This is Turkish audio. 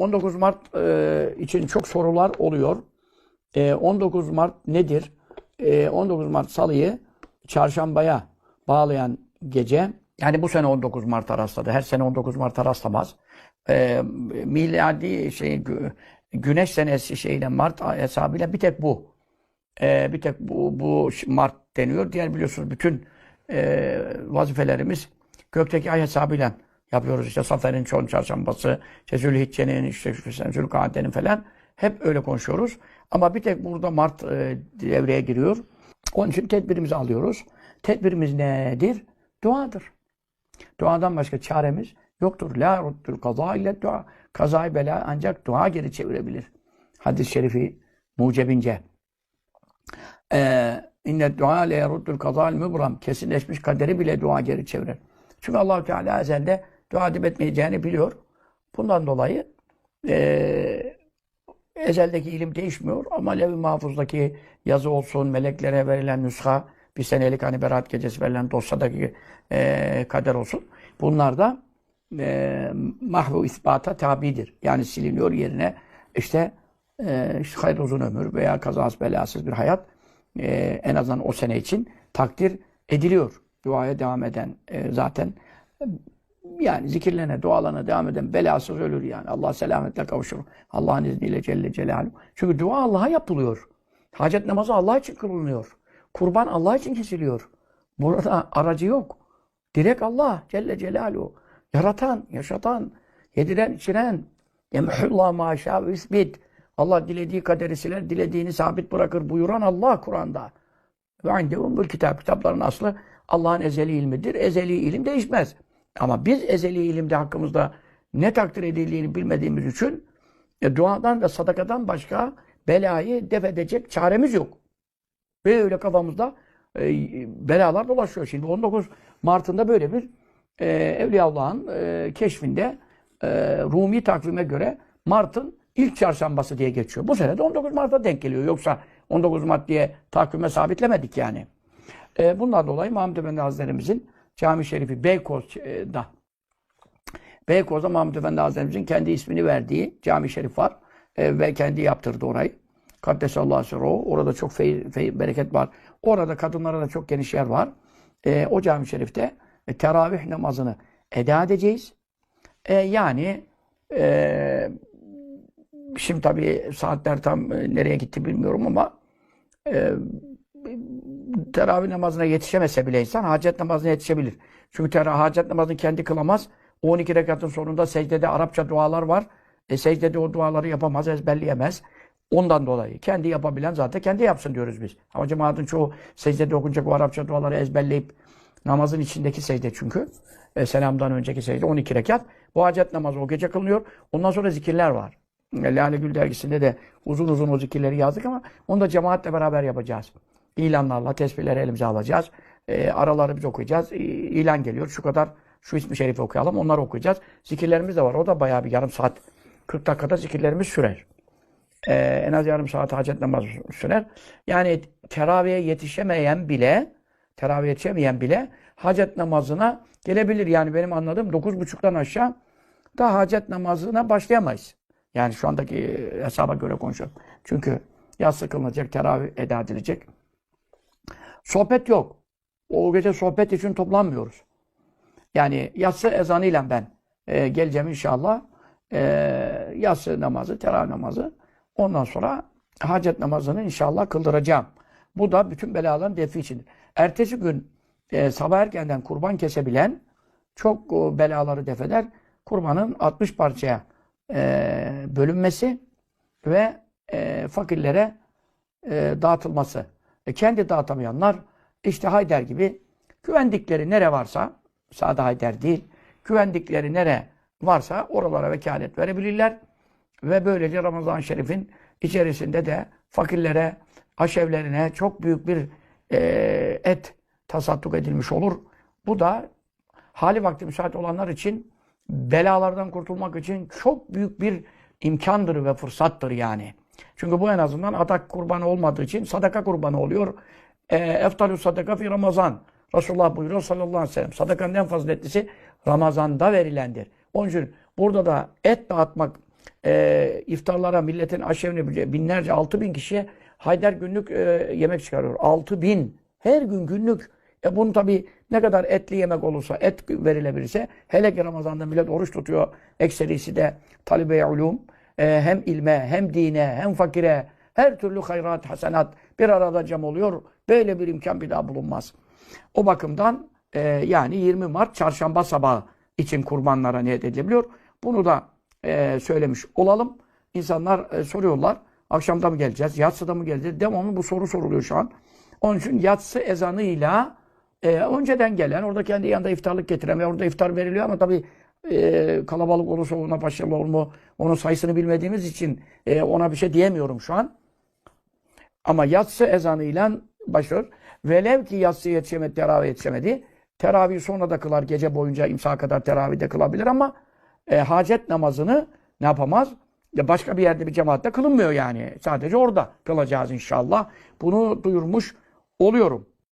19 Mart e, için çok sorular oluyor. E, 19 Mart nedir? E, 19 Mart Salı'yı çarşambaya bağlayan gece, yani bu sene 19 Mart'a rastladı. Her sene 19 Mart'a rastlamaz. E, miladi şey, gü- güneş senesi şeyle Mart hesabıyla bir tek bu. E, bir tek bu, bu Mart deniyor. Diğer biliyorsunuz bütün e, vazifelerimiz gökteki ay hesabıyla yapıyoruz. İşte Safer'in çoğun çarşambası, işte Zülhicce'nin, işte Zülkade'nin falan. Hep öyle konuşuyoruz. Ama bir tek burada Mart e, devreye giriyor. Onun için tedbirimizi alıyoruz. Tedbirimiz nedir? Duadır. Duadan başka çaremiz yoktur. La ruttul kaza ile dua. Kazayı bela ancak dua geri çevirebilir. Hadis-i şerifi mucebince. Ee, İnne dua le yeruddul kazal mübram. Kesinleşmiş kaderi bile dua geri çevirir. Çünkü allah Teala ezelde dua edip etmeyeceğini biliyor. Bundan dolayı eee ezeldeki ilim değişmiyor ama levh-i mahfuzdaki yazı olsun, meleklere verilen nüsha, bir senelik hani berat gecesi verilen dosyadaki eee kader olsun. Bunlar da eee mahvu isbata tabidir. Yani siliniyor yerine işte eee işte hayır uzun ömür veya kazasız belasız bir hayat eee, en azından o sene için takdir ediliyor. Duaya devam eden eee, zaten yani zikirlerine, dualarına devam eden belasız ölür yani. Allah selametle kavuşur. Allah'ın izniyle Celle Celaluhu. Çünkü dua Allah'a yapılıyor. Hacet namazı Allah için kılınıyor. Kurban Allah için kesiliyor. Burada aracı yok. Direkt Allah Celle Celaluhu. Yaratan, yaşatan, yediren, içiren. Yemhullah maşa ve isbit. Allah dilediği kaderi siler, dilediğini sabit bırakır buyuran Allah Kur'an'da. Ve indehum bu kitap. Kitapların aslı Allah'ın ezeli ilmidir. Ezeli ilim değişmez. Ama biz ezeli ilimde hakkımızda ne takdir edildiğini bilmediğimiz için e, duadan ve sadakadan başka belayı def edecek çaremiz yok. Böyle kafamızda e, belalar dolaşıyor. Şimdi 19 Mart'ında böyle bir e, Evliyaullah'ın e, keşfinde e, Rumi takvime göre Mart'ın ilk çarşambası diye geçiyor. Bu sene de 19 Mart'a denk geliyor. Yoksa 19 Mart diye takvime sabitlemedik yani. E, bundan dolayı Mahmud Efendi Hazretlerimizin Cami Şerifi Beykoz'da Beykoz'da Mahmud Efendi Hazretlerimizin kendi ismini verdiği cami şerif var. E, ve kendi yaptırdı orayı. Kaddesallahu sirruhu. Orada çok fey, fey, bereket var. Orada kadınlara da çok geniş yer var. E, o cami şerifte e, teravih namazını eda edeceğiz. E, yani e, şimdi tabii saatler tam e, nereye gitti bilmiyorum ama e, teravih namazına yetişemese bile insan hacet namazına yetişebilir. Çünkü teravih hacet namazını kendi kılamaz. 12 rekatın sonunda secdede Arapça dualar var. E, secdede o duaları yapamaz, ezberleyemez. Ondan dolayı. Kendi yapabilen zaten kendi yapsın diyoruz biz. Ama cemaatin çoğu secdede okunacak o Arapça duaları ezberleyip namazın içindeki secde çünkü. E, selamdan önceki secde 12 rekat. Bu hacet namazı o gece kılınıyor. Ondan sonra zikirler var. E, Lale Gül dergisinde de uzun uzun o zikirleri yazdık ama onu da cemaatle beraber yapacağız. İlanlarla tesbihleri elimize alacağız. E, araları biz okuyacağız. E, ilan geliyor. Şu kadar şu ismi şerifi okuyalım. Onları okuyacağız. Zikirlerimiz de var. O da bayağı bir yarım saat 40 dakikada zikirlerimiz sürer. E, en az yarım saat hacet namazı sürer. Yani teraviye yetişemeyen bile teraviye yetişemeyen bile hacet namazına gelebilir. Yani benim anladığım 9.30'dan aşağı da hacet namazına başlayamayız. Yani şu andaki hesaba göre konuşuyorum. Çünkü yatsı kılınacak, teravih eda edilecek. Sohbet yok. O gece sohbet için toplanmıyoruz. Yani yatsı ezanıyla ben e, geleceğim inşallah. E, yatsı namazı, teravih namazı. Ondan sonra hacet namazını inşallah kıldıracağım. Bu da bütün belaların defi içindir. Ertesi gün e, sabah erkenden kurban kesebilen çok e, belaları def eder. Kurbanın 60 parçaya e, bölünmesi ve e, fakirlere e, dağıtılması. E, kendi dağıtamayanlar işte Hayder gibi güvendikleri nere varsa sade Hayder değil, güvendikleri nere varsa oralara vekalet verebilirler. Ve böylece Ramazan-ı Şerif'in içerisinde de fakirlere, aşevlerine çok büyük bir e, et tasadduk edilmiş olur. Bu da hali vakti müsait olanlar için belalardan kurtulmak için çok büyük bir imkandır ve fırsattır yani. Çünkü bu en azından adak kurbanı olmadığı için sadaka kurbanı oluyor. E, Eftalü sadaka fi Ramazan. Resulullah buyuruyor sallallahu aleyhi ve sellem. Sadakanın en faziletlisi Ramazan'da verilendir. Onun için burada da et dağıtmak e, iftarlara milletin aşevini binlerce, altı bin kişiye Haydar günlük e, yemek çıkarıyor. Altı bin. Her gün günlük. E bunu tabii ne kadar etli yemek olursa, et verilebilirse, hele ki Ramazan'da millet oruç tutuyor. Ekserisi de talibe-i ulum. E, hem ilme, hem dine, hem fakire, her türlü hayrat, hasenat bir arada cem oluyor. Böyle bir imkan bir daha bulunmaz. O bakımdan e, yani 20 Mart çarşamba sabahı için kurbanlara niyet edilebiliyor. Bunu da e, söylemiş olalım. İnsanlar e, soruyorlar. Akşamda mı geleceğiz? Yatsıda mı geleceğiz? Devamlı bu soru soruluyor şu an. Onun için yatsı ezanıyla e, önceden gelen, orada kendi yanında iftarlık getiren ve orada iftar veriliyor ama tabii e, kalabalık olursa ona başarılı olur mu? Onun sayısını bilmediğimiz için e, ona bir şey diyemiyorum şu an. Ama yatsı ezanıyla başlıyor. Velev ki yatsı yetişemedi, teravih yetişemedi. Teravih sonra da kılar. Gece boyunca imsa kadar teravih de kılabilir ama e, hacet namazını ne yapamaz? Ya başka bir yerde bir cemaatte kılınmıyor yani. Sadece orada kılacağız inşallah. Bunu duyurmuş oluyorum.